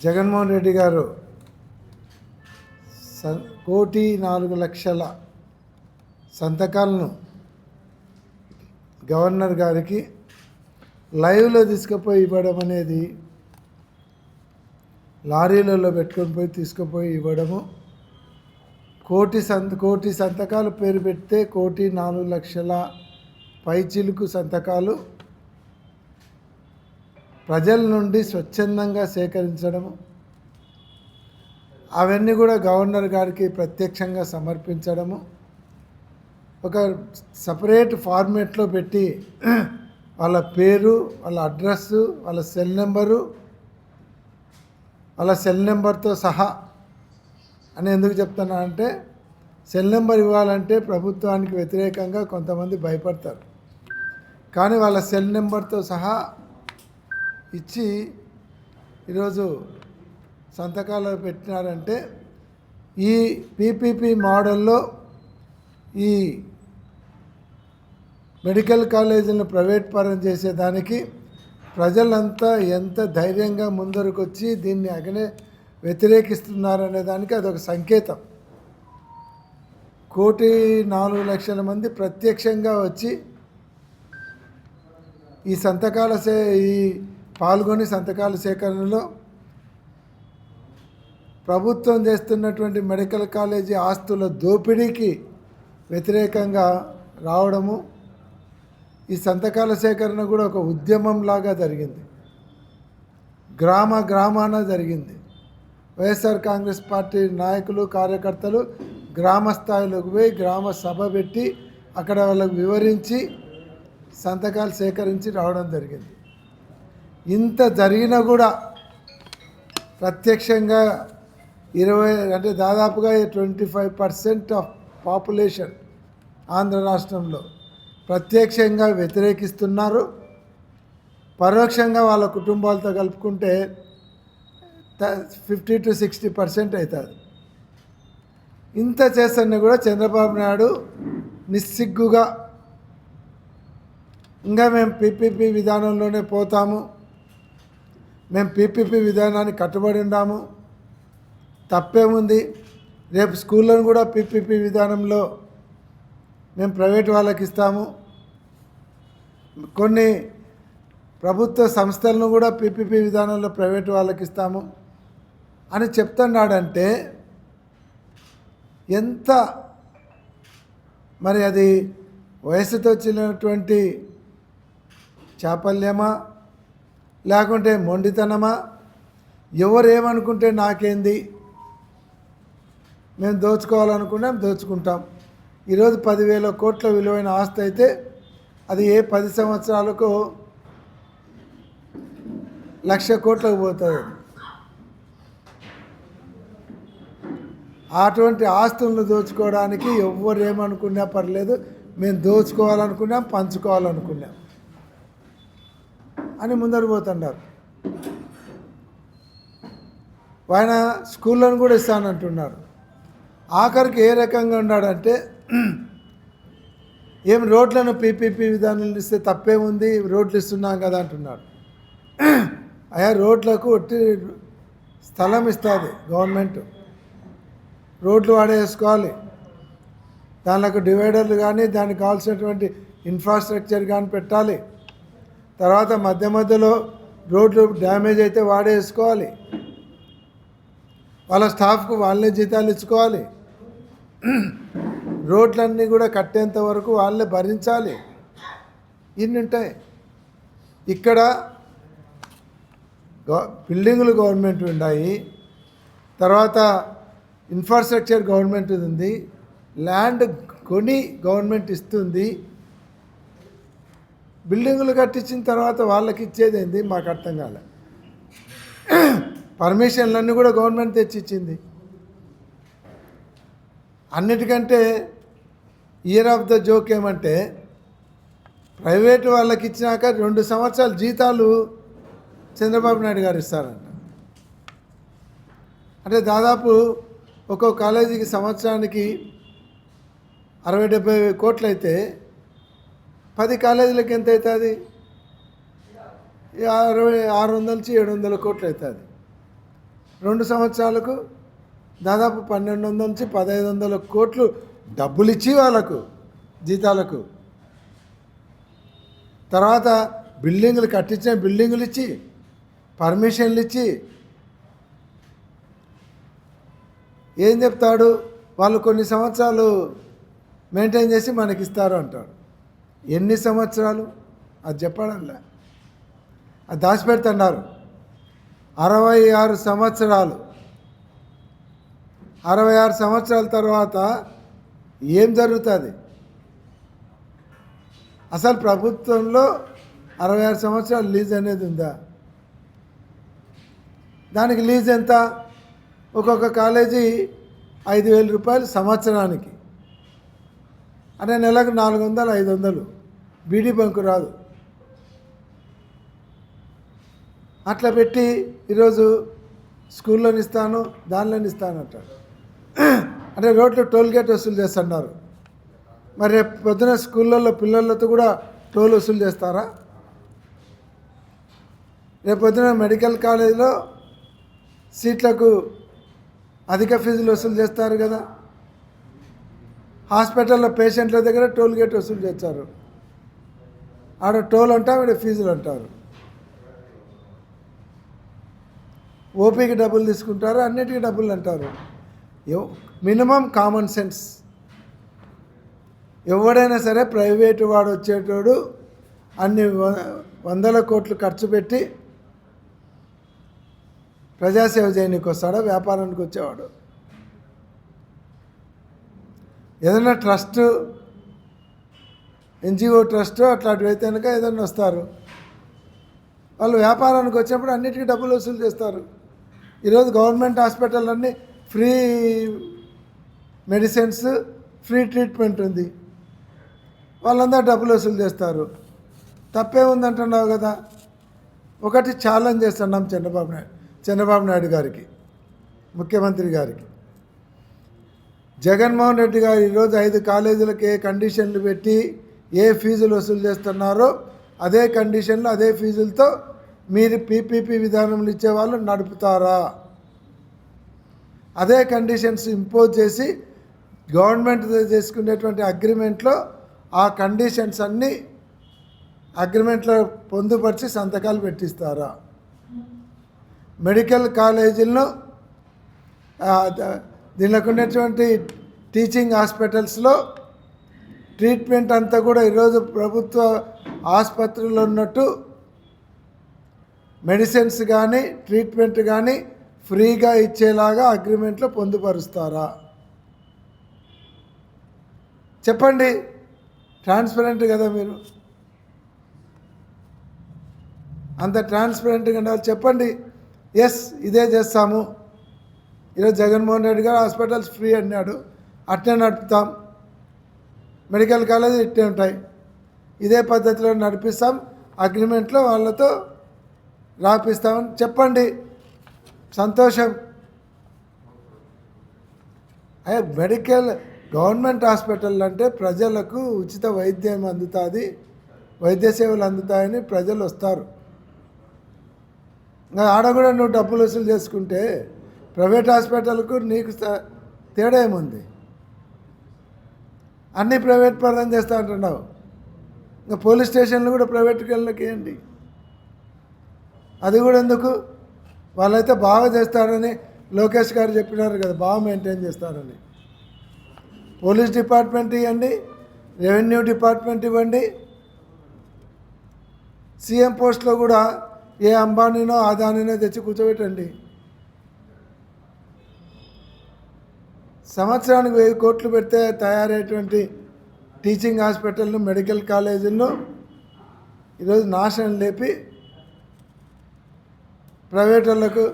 జగన్మోహన్ రెడ్డి గారు స- కోటి నాలుగు లక్షల సంతకాలను గవర్నర్ గారికి లైవ్లో తీసుకుపోయి ఇవ్వడం అనేది లారీలలో పెట్టుకొని పోయి తీసుకుపోయి ఇవ్వడము. కోటి సంత కోటి సంతకాలు పేరు పెడితే కోటి నాలుగు లక్షల పైచిలుకు సంతకాలు ప్రజల నుండి స్వచ్ఛందంగా సేకరించడము అవన్నీ కూడా గవర్నర్ గారికి ప్రత్యక్షంగా సమర్పించడము ఒక సపరేట్ ఫార్మేట్లో పెట్టి వాళ్ళ పేరు వాళ్ళ అడ్రస్సు వాళ్ళ సెల్ నెంబరు వాళ్ళ సెల్ నెంబర్తో సహా అని ఎందుకు చెప్తున్నా అంటే సెల్ నెంబర్ ఇవ్వాలంటే ప్రభుత్వానికి వ్యతిరేకంగా కొంతమంది భయపడతారు. కానీ వాళ్ళ సెల్ నెంబర్తో సహా ఇచ్చి ఈరోజు సంతకాలు పెట్టినారంటే ఈ పీపీపీ మోడల్లో ఈ మెడికల్ కాలేజీలను ప్రైవేట్ పరం చేసేదానికి ప్రజలంతా ఎంత ధైర్యంగా ముందరకు వచ్చి దీన్ని అగనే వ్యతిరేకిస్తున్నారనే దానికి అదొక సంకేతం. కోటి నాలుగు లక్షల మంది ప్రత్యక్షంగా వచ్చి ఈ సంతకాల సే ఈ పాల్గొని సంతకాల సేకరణలో ప్రభుత్వం చేస్తున్నటువంటి మెడికల్ కాలేజీ ఆస్తుల దోపిడీకి వ్యతిరేకంగా రావడము ఈ సంతకాల సేకరణ కూడా ఒక ఉద్యమంలాగా జరిగింది. గ్రామ గ్రామాన జరిగింది. వైఎస్ఆర్ కాంగ్రెస్ పార్టీ నాయకులు కార్యకర్తలు గ్రామ స్థాయిలోకి పోయి గ్రామ సభ పెట్టి అక్కడ వాళ్ళకు వివరించి సంతకాలు సేకరించి రావడం జరిగింది. ఇంత జరిగినా కూడా ప్రత్యక్షంగా ఇరవై అంటే దాదాపుగా twenty five percent of population Andhra రాష్ట్రంలో ప్రత్యక్షంగా వ్యతిరేకిస్తున్నారు. పరోక్షంగా వాళ్ళ కుటుంబాలతో కలుపుకుంటే ఫిఫ్టీ టు సిక్స్టీ పర్సెంట్ అవుతుంది ఇంత చేస్తున్న కూడా చంద్రబాబు నాయుడు నిస్సిగ్గుగా ఇంకా మేము పీపీపీ విధానంలోనే పోతాము. మేము పీపీపీ విధానాన్ని కట్టుబడి ఉన్నాము తప్పేముంది? రేపు స్కూళ్ళను కూడా పీపీపీ విధానంలో మేము ప్రైవేట్ వాళ్ళకి ఇస్తాము. కొన్ని ప్రభుత్వ సంస్థలను కూడా పీపీపీ విధానంలో ప్రైవేట్ వాళ్ళకి ఇస్తాము అని చెప్తున్నాడంటే ఎంత మరి అది వయసుతో చిన్నటువంటి చాపల్యమా? లేకుంటే మొండితనమా? ఎవరు ఏమనుకుంటే నాకేంది? మేము దోచుకోవాలనుకున్నాం దోచుకుంటాం. ఈరోజు పదివేల కోట్ల విలువైన ఆస్తి అయితే అది ఏ పది సంవత్సరాలకు లక్ష కోట్లకు పోతుంది? అటువంటి ఆస్తులను దోచుకోవడానికి ఎవ్వరు ఏమనుకున్నా పర్లేదు. మేము దోచుకోవాలనుకున్నాం పంచుకోవాలనుకున్నాం. అని ముందరు పోతున్నారు ఆయన స్కూళ్ళను కూడా ఇస్తానంటున్నారు. ఆఖరికి ఏ రకంగా ఉన్నాడంటే ఏం రోడ్లను పీపీపీ విధానాలు ఇస్తే తప్పేముంది? రోడ్లు ఇస్తున్నాం కదా అంటున్నాడు. అయా రోడ్లకు ఒట్టి స్థలం ఇస్తుంది గవర్నమెంట్. రోడ్లు వాడేసుకోవాలి. దానిలకు డివైడర్లు కానీ దానికి కావాల్సినటువంటి ఇన్ఫ్రాస్ట్రక్చర్ కానీ పెట్టాలి. తర్వాత మధ్య మధ్యలో రోడ్లు డ్యామేజ్ అయితే వాడేసుకోవాలి. వాళ్ళ స్టాఫ్కు వాళ్ళే జీతాలు ఇచ్చుకోవాలి. రోడ్లన్నీ కూడా కట్టేంత వరకు వాళ్ళే భరించాలి. ఇన్ని ఉంటాయి. ఇక్కడ బిల్డింగులు గవర్నమెంట్ ఉన్నాయి తర్వాత ఇన్ఫ్రాస్ట్రక్చర్ గవర్నమెంట్ ఉంది. ల్యాండ్ కొని గవర్నమెంట్ ఇస్తుంది. బిల్డింగులు కట్టించిన తర్వాత వాళ్ళకి ఇచ్చేది ఏంది? మాకు అర్థం కాలే. పర్మిషన్లన్నీ కూడా గవర్నమెంట్ తెచ్చిచ్చింది. అన్నిటికంటే ఇయర్ ఆఫ్ ద జోక్ ఏమంటే ప్రైవేట్ వాళ్ళకి ఇచ్చినాక రెండు సంవత్సరాలు జీతాలు చంద్రబాబు నాయుడు గారు ఇస్తారంట. అంటే దాదాపు ఒక్కో కాలేజీకి సంవత్సరానికి అరవై డెబ్బై కోట్లు అయితే పది కాలేజీలకు ఎంత అవుతుంది అరవై ఆరు వందల నుంచి ఏడు వందల కోట్లు అవుతుంది రెండు సంవత్సరాలకు దాదాపు పన్నెండు వందల నుంచి పదహైదు వందల కోట్లు డబ్బులు ఇచ్చి వాళ్ళకు జీతాలకు. తర్వాత బిల్డింగులు కట్టించిన బిల్డింగులు ఇచ్చి పర్మిషన్లు ఇచ్చి ఏం చెప్తాడు? వాళ్ళు కొన్ని సంవత్సరాలు మెయింటైన్ చేసి మనకి ఇస్తారు అంటాడు. ఎన్ని సంవత్సరాలు? అది చెప్పడంలే. అది దాచిపెడుతున్నారు. అరవై ఆరు సంవత్సరాలు. అరవై ఆరు సంవత్సరాల తర్వాత ఏం జరుగుతుంది? అసలు ప్రభుత్వంలో అరవై ఆరు సంవత్సరాలు లీజ్ అనేది ఉందా? దానికి లీజ్ ఎంత? ఒక్కొక్క కాలేజీ ఐదు వేల రూపాయలు సంవత్సరానికి. అంటే నెలకు నాలుగు వందలు ఐదు వందలు బీడీ బంకు రాదు. అట్లా పెట్టి ఈరోజు స్కూల్లోని ఇస్తాను దానిలోని ఇస్తాను అంటాడు. అంటే రోడ్లు టోల్ గేట్ వసూలు చేస్తున్నారు. మరి రేపు పొద్దున స్కూళ్ళల్లో పిల్లలతో కూడా టోల్ వసూలు చేస్తారా? రేపు పొద్దున మెడికల్ కాలేజీలో సీట్లకు అధిక ఫీజులు వసూలు చేస్తారు కదా. హాస్పిటల్లో పేషెంట్ల దగ్గర టోల్ గేట్ వసూలు చేస్తారు. ఆడ టోల్ అంటారు ఇక్కడ ఫీజులు అంటారు. ఓపీకి డబ్బులు తీసుకుంటారు అన్నిటికీ డబ్బులు అంటారు. Minimum common sense. ఎవడైనా సరే ప్రైవేటు వాడు వచ్చేటోడు అన్ని వ- వందల కోట్లు ఖర్చు పెట్టి ప్రజాసేవ చేయడానికి వస్తాడా వ్యాపారానికి వచ్చేవాడు. ఏదైనా ట్రస్ట్ ఎన్జిఓ ట్రస్ట్ అట్లాంటివి అయితే కనుక ఏదైనా వస్తారు. వాళ్ళు వ్యాపారానికి వచ్చినప్పుడు అన్నిటికీ డబ్బులు వసూలు చేస్తారు. ఈరోజు గవర్నమెంట్ హాస్పిటల్ అన్నీ ఫ్రీ మెడిసిన్స్ ఫ్రీ ట్రీట్మెంట్ ఉంది. వాళ్ళందరూ డబ్బులు వసూలు చేస్తారు. తప్పే ఉందంటున్నావు కదా? ఒకటి ఛాలెంజ్ చేస్తున్నాం చంద్రబాబు నాయుడు చంద్రబాబు నాయుడు గారికి ముఖ్యమంత్రి గారికి. జగన్మోహన్ రెడ్డి గారు ఈరోజు ఐదు కాలేజీలకు ఏ కండిషన్లు పెట్టి ఏ ఫీజులు వసూలు చేస్తున్నారో అదే కండిషన్లు అదే ఫీజులతో మీరు పీపీపీ విధానంలో ఇచ్చేవాళ్ళు నడుపుతారా? అదే కండిషన్స్ ఇంపోజ్ చేసి గవర్నమెంట్ చేసుకునేటువంటి అగ్రిమెంట్లో ఆ కండిషన్స్ అన్నీ అగ్రిమెంట్లో పొందుపరిచి సంతకాలు పెట్టిస్తారా? మెడికల్ కాలేజీలను ఆ, ద- దీనిలోకి ఉన్నటువంటి టీచింగ్ హాస్పిటల్స్లో ట్రీట్మెంట్ అంతా కూడా ఈరోజు ప్రభుత్వ ఆసుపత్రుల్లో ఉన్నట్టు మెడిసిన్స్ కానీ ట్రీట్మెంట్ కానీ ఫ్రీగా ఇచ్చేలాగా అగ్రిమెంట్లో పొందుపరుస్తారా? చెప్పండి. ట్రాన్స్పరెంట్ కదా మీరు. అంత ట్రాన్స్పరెంట్గా ఉండాలి. చెప్పండి. ఎస్ ఇదే చేస్తాము. ఈరోజు జగన్మోహన్ రెడ్డి గారు హాస్పిటల్స్ ఫ్రీ అన్నాడు. అట్నే నడుపుతాం. మెడికల్ కాలేజ్ ఇట్టే ఉంటాయి. ఇదే పద్ధతిలో నడిపిస్తాం. అగ్రిమెంట్లో వాళ్ళతో రాపిస్తామని చెప్పండి. సంతోషం. అయ్యా మెడికల్ గవర్నమెంట్ హాస్పిటల్ అంటే ప్రజలకు ఉచిత వైద్యం అందుతుంది. వైద్య సేవలు అందుతాయని ప్రజలు వస్తారు. ఆడ కూడా నువ్వు డబ్బులు వసూలు చేసుకుంటే ప్రైవేట్ హాస్పిటల్కు నీకు తేడా ఏముంది? అన్నీ ప్రైవేట్ పరం చేస్తూ అంటున్నావు. ఇంకా పోలీస్ స్టేషన్లు కూడా ప్రైవేట్కి వెళ్ళకి ఏంటి అది కూడా ఎందుకు? వాళ్ళైతే బాగా చేస్తారని లోకేష్ గారు చెప్పినారు కదా బాగా మెయింటైన్ చేస్తారని. పోలీస్ డిపార్ట్మెంట్ ఇవ్వండి రెవెన్యూ డిపార్ట్మెంట్ ఇవ్వండి. సీఎం పోస్ట్లో కూడా ఏ అంబానీనో అదానీనో తెచ్చి కూర్చోబెట్టండి. సంవత్సరానికి వెయ్యి కోట్లు పెడితే తయారయ్యేటువంటి టీచింగ్ హాస్పిటల్ను మెడికల్ కాలేజీలను ఈరోజు నాశనం లేపి ప్రైవేట్ వాళ్ళకు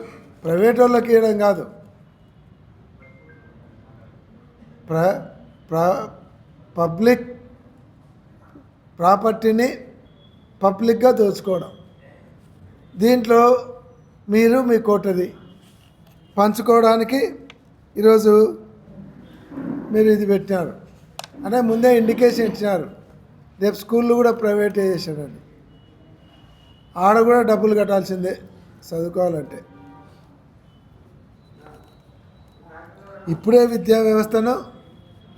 ప్రైవేట్ వాళ్ళకి ఇవ్వడం కాదు. ప్ర ప్ర పబ్లిక్ ప్రాపర్టీని పబ్లిక్గా దోచుకోవడం. దీంట్లో మీరు మీ కోటది పంచుకోవడానికి ఈరోజు మీరు ఇది పెట్టినారు. అంటే ముందే ఇండికేషన్ ఇచ్చినారు. రేపు స్కూళ్ళు కూడా ప్రైవేటైజేషన్ అని. ఆడ కూడా డబ్బులు కట్టాల్సిందే చదువుకోవాలంటే. ఇప్పుడే విద్యా వ్యవస్థను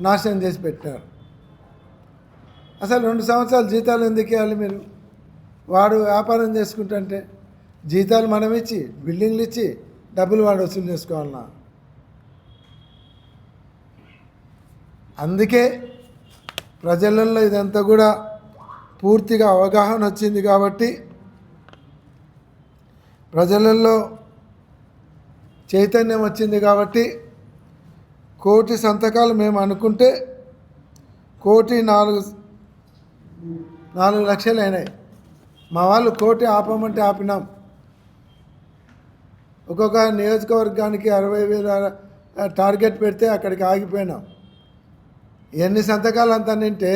నాశనం చేసి పెట్టినారు. అసలు రెండు సంవత్సరాలు జీతాలు ఎందుకు ఇవ్వాలి మీరు? వాడు వ్యాపారం చేసుకుంటుంటే జీతాలు మనం ఇచ్చి బిల్డింగ్లు ఇచ్చి డబ్బులు వాడు వసూలు చేసుకోవాలన్నా. అందుకే ప్రజలలో ఇదంతా కూడా పూర్తిగా అవగాహన వచ్చింది కాబట్టి ప్రజలలో చైతన్యం వచ్చింది కాబట్టి కోటి సంతకాలు మేము అనుకుంటే కోటి నాలుగు నాలుగు లక్షలు అయినాయి. మా వాళ్ళు కోటి ఆపమంటే ఆపినాం. ఒక్కొక్క నియోజకవర్గానికి అరవై వేల టార్గెట్ పెడితే అక్కడికి ఆగిపోయినాం. ఎన్ని సంతకాలు అంత అంటే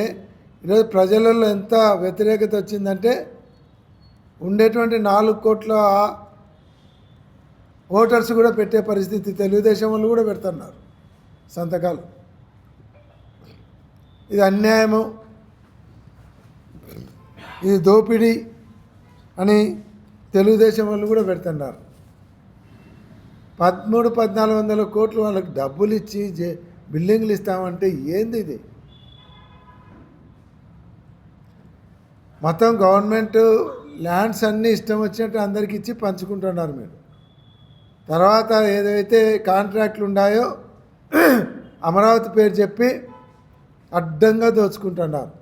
ఈరోజు ప్రజలలో ఎంత వ్యతిరేకత వచ్చిందంటే ఉండేటువంటి నాలుగు కోట్ల ఓటర్స్ కూడా పెట్టే పరిస్థితి తెలుగుదేశం వాళ్ళు కూడా పెడుతున్నారు సంతకాలు. ఇది అన్యాయము. ఇది దోపిడీ అని తెలుగుదేశం వాళ్ళు కూడా పెడుతున్నారు. పదమూడు పద్నాలుగు వందల కోట్లు వాళ్ళకి డబ్బులు ఇచ్చి జే బిల్డింగ్లు ఇస్తామంటే ఏంది ఇది? మొత్తం గవర్నమెంట్ ల్యాండ్స్ అన్నీ ఇష్టం వచ్చినట్టు అందరికి ఇచ్చి పంచుకుంటున్నారు మీరు. తర్వాత ఏదైతే కాంట్రాక్ట్లు ఉన్నాయో అమరావతి పేరు చెప్పి అడ్డంగా దోచుకుంటున్నారు.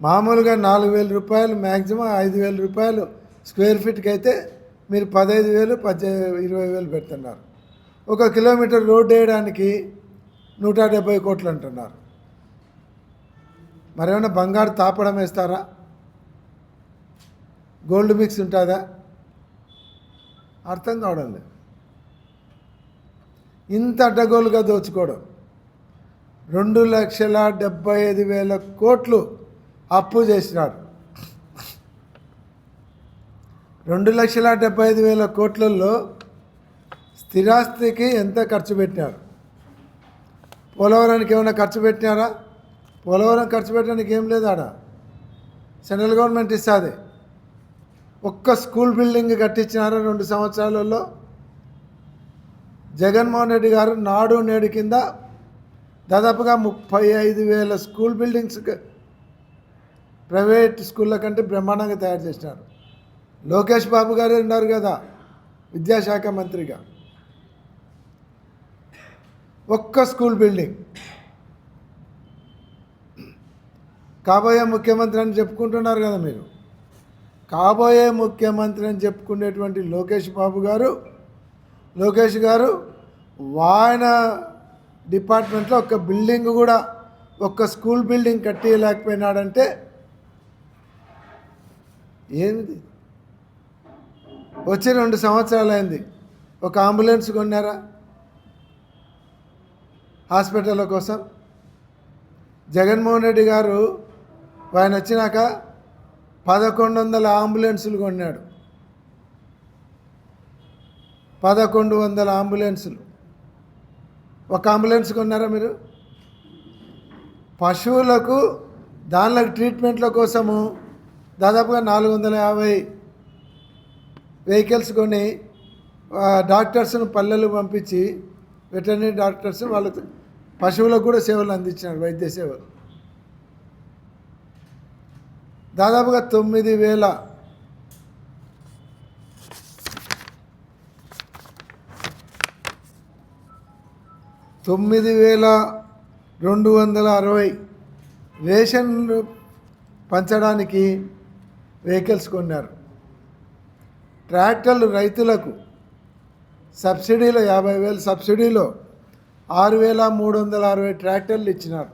మామూలుగా నాలుగు వేల రూపాయలు మ్యాక్సిమం ఐదు వేల రూపాయలు స్క్వేర్ ఫీట్కి అయితే మీరు పదహైదు వేలు పద్దె ఇరవై వేలు పెడుతున్నారు. ఒక కిలోమీటర్ రోడ్డు వేయడానికి నూట డెబ్బై కోట్లు అంటున్నారు. మరేమైనా బంగారు తాపడం వేస్తారా? గోల్డ్ మిక్స్ ఉంటుందా? అర్థం కావడం లేదు. ఇంత అడ్డగోలుగా దోచుకోవడం. రెండు లక్షల డెబ్బై ఐదు వేల కోట్లు అప్పు చేసినాడు. రెండు లక్షల డెబ్బై ఐదు వేల కోట్లలో స్థిరాస్తికి ఎంత ఖర్చు పెట్టినారు? పోలవరానికి ఏమైనా ఖర్చు పెట్టినారా? పోలవరం ఖర్చు పెట్టడానికి ఏం లేదు ఆడ. సెంట్రల్ గవర్నమెంట్ ఇస్తుంది. ఒక్క స్కూల్ బిల్డింగ్ కట్టించినారా రెండు సంవత్సరాలలో? జగన్మోహన్ రెడ్డి గారు నాడు నేడు కింద దాదాపుగా ముప్పై ఐదు వేల స్కూల్ బిల్డింగ్స్ ప్రైవేట్ స్కూళ్ళ కంటే బ్రహ్మాండంగా తయారు చేసినారు. లోకేష్ బాబు గారు ఉన్నారు కదా విద్యాశాఖ మంత్రిగా. ఒక్క స్కూల్ బిల్డింగ్. కాబోయే ముఖ్యమంత్రి అని చెప్పుకుంటున్నారు కదా మీరు. కాబోయే ముఖ్యమంత్రి అని చెప్పుకునేటువంటి లోకేష్ బాబు గారు లోకేష్ గారు వాయన డిపార్ట్మెంట్లో ఒక బిల్డింగ్ కూడా ఒక్క స్కూల్ బిల్డింగ్ కట్టేయలేకపోయినాడంటే ఏమిది వచ్చి రెండు సంవత్సరాలు అయింది ఒక అంబులెన్స్ కొన్నారా? హాస్పిటల్ కోసం. జగన్మోహన్ రెడ్డి గారు ఆయన వచ్చినాక పదకొండు వందల అంబులెన్సులు కొన్నాడు. పదకొండు వందల అంబులెన్సులు. ఒక అంబులెన్స్ కొన్నారా మీరు? పశువులకు దానిలకు ట్రీట్మెంట్ల కోసము దాదాపుగా నాలుగు వందల యాభై వెహికల్స్ కొని డాక్టర్స్ను పల్లెలు పంపించి వెటర్నరీ డాక్టర్స్ వాళ్ళతో పశువులకు కూడా సేవలు అందించినారు వైద్య సేవలు. దాదాపుగా తొమ్మిది వేల తొమ్మిది వేల రెండు వందల అరవై రేషన్లు పంచడానికి వెహికల్స్ కొన్నారు. ట్రాక్టర్లు రైతులకు సబ్సిడీలో యాభై వేలు సబ్సిడీలో ఆరు వేల మూడు వందల అరవై ట్రాక్టర్లు ఇచ్చినారు.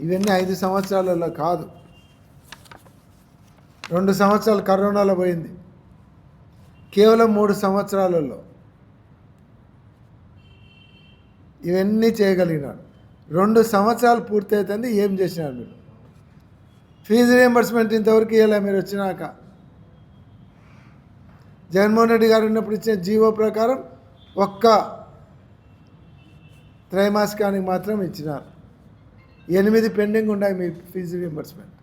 ఇవన్నీ ఐదు సంవత్సరాలలో కాదు. రెండు సంవత్సరాలు కరోనాలో పోయింది. కేవలం మూడు సంవత్సరాలలో. ఇవన్నీ చేయగలిగినాడు రెండు సంవత్సరాలు పూర్తయితుంది ఏం చేసినారు మీరు? ఫీజు రియంబర్స్మెంట్ ఇంతవరకు ఇవ్వలే మీరు వచ్చినాక. జగన్మోహన్ రెడ్డి గారు ఉన్నప్పుడు ఇచ్చిన జీవో ప్రకారం ఒక్క త్రైమాసికానికి మాత్రం ఇచ్చినారు ఎనిమిది పెండింగ్ ఉన్నాయి మీ ఫీజు రియంబర్స్మెంట్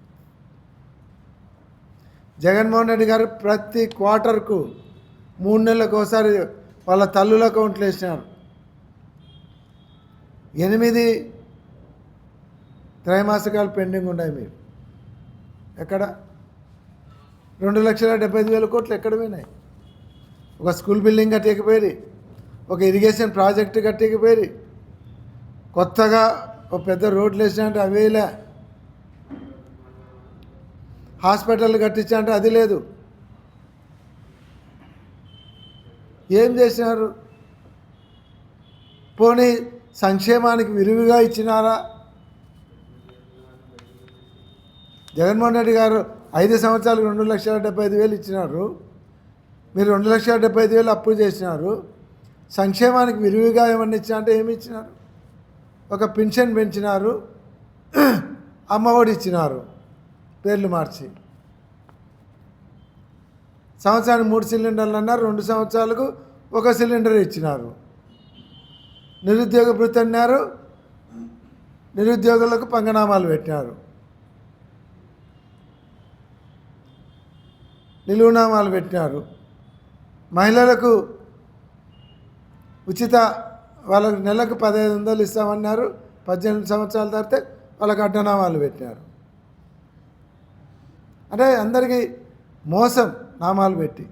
జగన్మోహన్ రెడ్డి గారు ప్రతి క్వార్టర్కు మూడు నెలలకు ఒకసారి వాళ్ళ తల్లుల అకౌంట్లు వేసినారు. ఎనిమిది త్రైమాసికాలు పెండింగ్ ఉన్నాయి మీరు. ఎక్కడ? రెండు లక్షల డెబ్బై ఐదు వేల కోట్లు ఎక్కడ పోయినాయి? ఒక స్కూల్ బిల్డింగ్ కట్టేకపోయి ఒక ఇరిగేషన్ ప్రాజెక్టు కట్టేకపోయి కొత్తగా ఒక పెద్ద రోడ్లు వేసినంటే అవేలే హాస్పిటల్ కట్టించాలంటే అది లేదు. ఏం చేసినారు? పోనీ సంక్షేమానికి విరివిగా ఇచ్చినారా? జగన్మోహన్ రెడ్డి గారు ఐదు సంవత్సరాలకు రెండు లక్షల డెబ్బై ఐదు వేలు ఇచ్చినారు. మీరు రెండు లక్షల డెబ్బై ఐదు వేలు అప్పు చేసినారు. సంక్షేమానికి విరివిగా ఏమన్నా ఇచ్చినా అంటే ఏమి ఇచ్చినారు? ఒక పెన్షన్ పెంచినారు. అమ్మఒడి ఇచ్చినారు. పేర్లు మార్చి. సంవత్సరానికి మూడు సిలిండర్లు అన్నారు రెండు సంవత్సరాలకు ఒక సిలిండర్ ఇచ్చినారు. నిరుద్యోగ భృతి అన్నారు. నిరుద్యోగులకు పంగనామాలు పెట్టినారు. నిలువునామాలు పెట్టినారు. మహిళలకు ఉచిత వాళ్ళకు నెలకు పదహైదు వందలు ఇస్తామన్నారు. పద్దెనిమిది సంవత్సరాలు దాటితే వాళ్ళకి అడ్డనామాలు పెట్టినారు. అంటే అందరికీ మోసం నామాలు పెట్టి.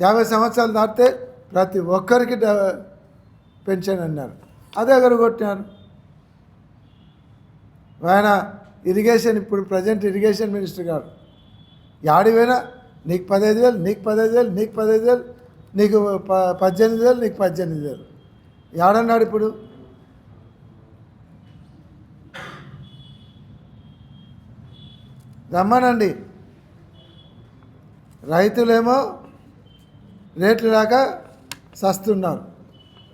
యాభై సంవత్సరాలు దాటితే ప్రతి ఒక్కరికి డ- పెన్షన్ అన్నారు. అదే ఎగరు కొట్టినారు ఆయన ఇరిగేషన్ ఇప్పుడు ప్రజెంట్ ఇరిగేషన్ మినిస్టర్ గారు. యాడివైనా నీకు పదహైదు వేలు నీకు పదహైదు వేలు నీకు పదహైదు వేలు నీకు ప పద్దెనిమిది వేలు నీకు పద్దెనిమిది వేలు. యాడన్నాడు ఇప్పుడు? రమ్మనండి. రైతులేమో రేట్లు రాక సస్తున్నారు.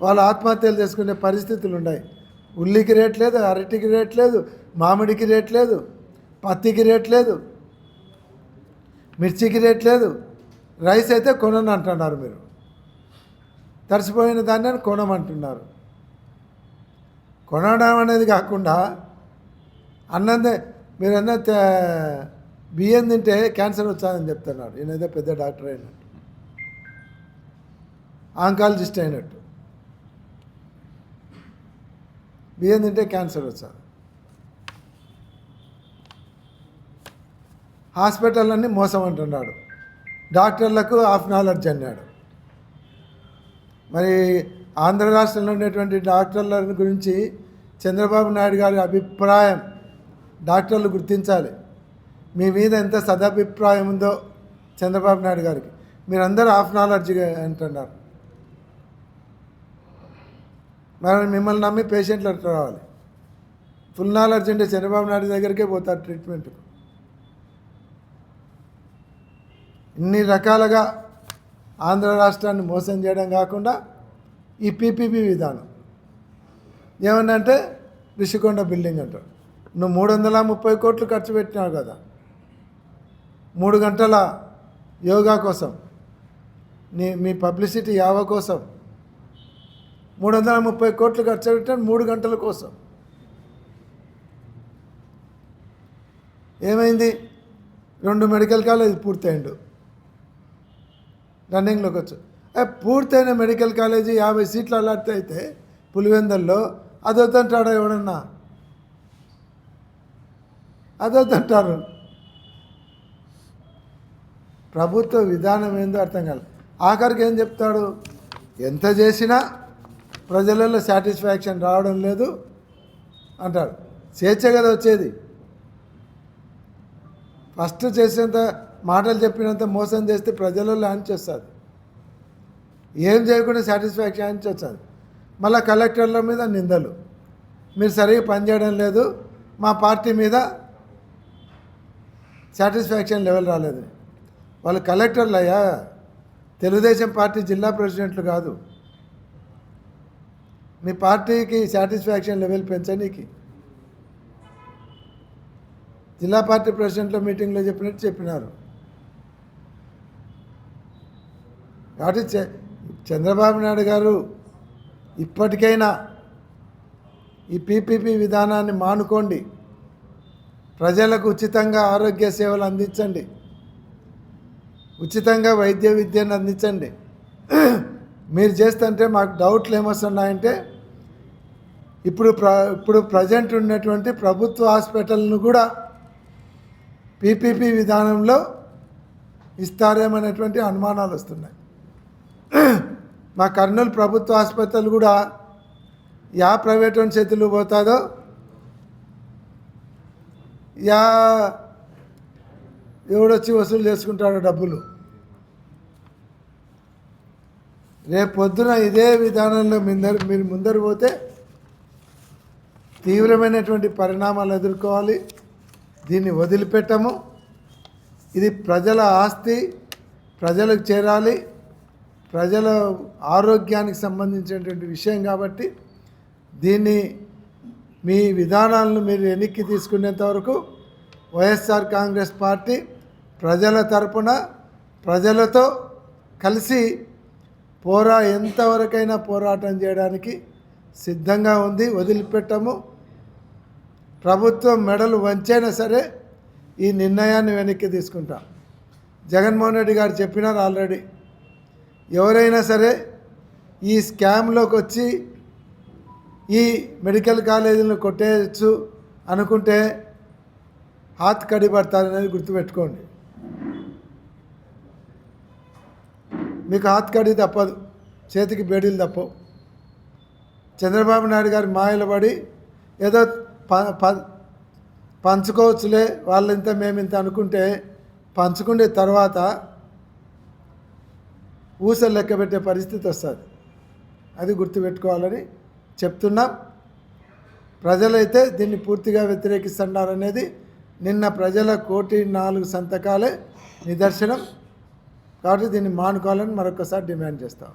వాళ్ళు ఆత్మహత్యలు చేసుకునే పరిస్థితులు ఉన్నాయి. ఉల్లికి రేట్ లేదు అరటికి రేట్ లేదు మామిడికి రేట్ లేదు పత్తికి రేట్ లేదు మిర్చికి రేట్ లేదు. రైస్ అయితే కొనని అంటున్నారు మీరు. తడిసిపోయిన దాన్ని కొనమంటున్నారు. కొనడం అనేది కాకుండా అన్నందే మీరు అన్న తే- బియ్యం తింటే క్యాన్సర్ వచ్చాదని చెప్తున్నాడు ఈయన పెద్ద డాక్టర్ అయినట్టు. ఆంకాలజిస్ట్ అయినట్టు. బియ్యం తింటే క్యాన్సర్ వచ్చారు. హాస్పిటల్ అన్నీ మోసం అంటున్నాడు డాక్టర్లకు హాఫ్ నాలెడ్జ్ అన్నాడు. మరి ఆంధ్ర రాష్ట్రంలో ఉండేటువంటి డాక్టర్ల గురించి చంద్రబాబు నాయుడు గారి అభిప్రాయం డాక్టర్లు గుర్తించాలి. మీ మీద ఎంత సదాభిప్రాయం ఉందో చంద్రబాబు నాయుడు గారికి. మీరందరూ హాఫ్ నాలెడ్జ్గా అంటున్నారు. మరి మిమ్మల్ని నమ్మి పేషెంట్లు అట్లా రావాలి? ఫుల్ నాలెడ్జ్ అంటే చంద్రబాబు నాయుడు దగ్గరికే పోతారు ట్రీట్మెంట్కు. ఇన్ని రకాలుగా ఆంధ్ర రాష్ట్రాన్ని మోసం చేయడం కాకుండా ఈ పీపీపీ విధానం. ఏమన్నంటే రిషికొండ బిల్డింగ్ అంటారు. నువ్వు మూడు వందల ముప్పై కోట్లు ఖర్చు పెట్టినావు కదా. మూడు గంటల యోగా కోసం నీ మీ పబ్లిసిటీ యావ కోసం మూడు వందల ముప్పై కోట్లు ఖర్చు పెట్టాను మూడు గంటల కోసం. ఏమైంది? రెండు మెడికల్ కాలేజ్ పూర్తయిండు. రన్నింగ్లోకి వచ్చు. పూర్తయిన మెడికల్ కాలేజీ యాభై సీట్లు అలాట్ అయితే పులివెందల్లో అదొద్దంటాడు ఎవడన్నా? అదొద్దంటారు ప్రభుత్వ విధానం ఏందో అర్థం కాదు ఆఖరికి ఏం చెప్తాడు? ఎంత చేసినా ప్రజలలో సాటిస్ఫాక్షన్ రావడం లేదు అంటాడు. స్వేచ్ఛ కదా వచ్చేది. ఫస్ట్ చేసేంత మాటలు చెప్పినంత మోసం చేస్తే ప్రజలలో ఆంచి వస్తుంది. ఏం చేయకుండా సాటిస్ఫాక్షన్ ఆంచి వస్తుంది. మళ్ళీ కలెక్టర్ల మీద నిందలు. మీరు సరిగ్గా పనిచేయడం లేదు. మా పార్టీ మీద సాటిస్ఫాక్షన్ లెవెల్ రాలేదు. వాళ్ళు కలెక్టర్లు అయ్యా. తెలుగుదేశం పార్టీ జిల్లా ప్రెసిడెంట్లు కాదు. మీ పార్టీకి సాటిస్ఫాక్షన్ లెవెల్ పెంచనీకి. జిల్లా పార్టీ ప్రెసిడెంట్ల మీటింగ్లో చెప్పినట్టు చెప్పినారు. కాబట్టి చ- చంద్రబాబు నాయుడు గారు ఇప్పటికైనా ఈ పీపీపీ విధానాన్ని మానుకోండి. ప్రజలకు ఉచితంగా ఆరోగ్య సేవలు అందించండి. ఉచితంగా వైద్య విద్యను అందించండి. మీరు చేస్తుంటే మాకు డౌట్లు ఏమొస్తున్నాయంటే ఇప్పుడు ప్ర ఇప్పుడు ప్రజెంట్ ఉన్నటువంటి ప్రభుత్వ హాస్పిటల్ను కూడా పీపీపీ విధానంలో ఇస్తారేమనేటువంటి అనుమానాలు వస్తున్నాయి. మా కర్నూలు ప్రభుత్వ ఆసుపత్రులు కూడా యా ప్రైవేట్ వన్ చేతులు పోతుందో యా ఎవడొచ్చి వసూలు చేసుకుంటాడో డబ్బులు. రేపు పొద్దున ఇదే విధానంలో ముందరు మీరు ముందరు పోతే తీవ్రమైనటువంటి పరిణామాలు ఎదుర్కోవాలి. దీన్ని వదిలిపెట్టము. ఇది ప్రజల ఆస్తి ప్రజలకు చేరాలి ప్రజల ఆరోగ్యానికి సంబంధించినటువంటి విషయం కాబట్టి దీన్ని మీ విధానాలను మీరు వెనక్కి తీసుకునేంత వరకు వైఎస్ఆర్ కాంగ్రెస్ పార్టీ ప్రజల తరపున ప్రజలతో కలిసి పోరా ఎంతవరకైనా పోరాటం చేయడానికి సిద్ధంగా ఉంది వదిలిపెట్టము. ప్రభుత్వం మెడలు వంచైనా సరే ఈ నిర్ణయాన్ని వెనక్కి తీసుకుంటాం. జగన్మోహన్ రెడ్డి గారు చెప్పినారు ఆల్రెడీ. ఎవరైనా సరే ఈ స్కామ్లోకి వచ్చి ఈ మెడికల్ కాలేజీలను కొట్టేయచ్చు అనుకుంటే హాత్ కడి పడతారనేది గుర్తుపెట్టుకోండి. మీకు హాత్ కడి తప్పదు చేతికి బేడీలు తప్పవు. చంద్రబాబు నాయుడు గారి మాయలు పడి ఏదో పంచుకోవచ్చులే వాళ్ళంతా మేము ఇంత అనుకుంటే పంచుకునే తర్వాత ఊసలు లెక్క పెట్టే పరిస్థితి వస్తుంది. అది గుర్తుపెట్టుకోవాలని చెప్తున్నాం. ప్రజలైతే దీన్ని పూర్తిగా వ్యతిరేకిస్తున్నారనేది నిన్న ప్రజల కోటి నాలుగు సంతకాలే నిదర్శనం. కాబట్టి దీన్ని మానుకోవాలని మరొకసారి డిమాండ్ చేస్తాం.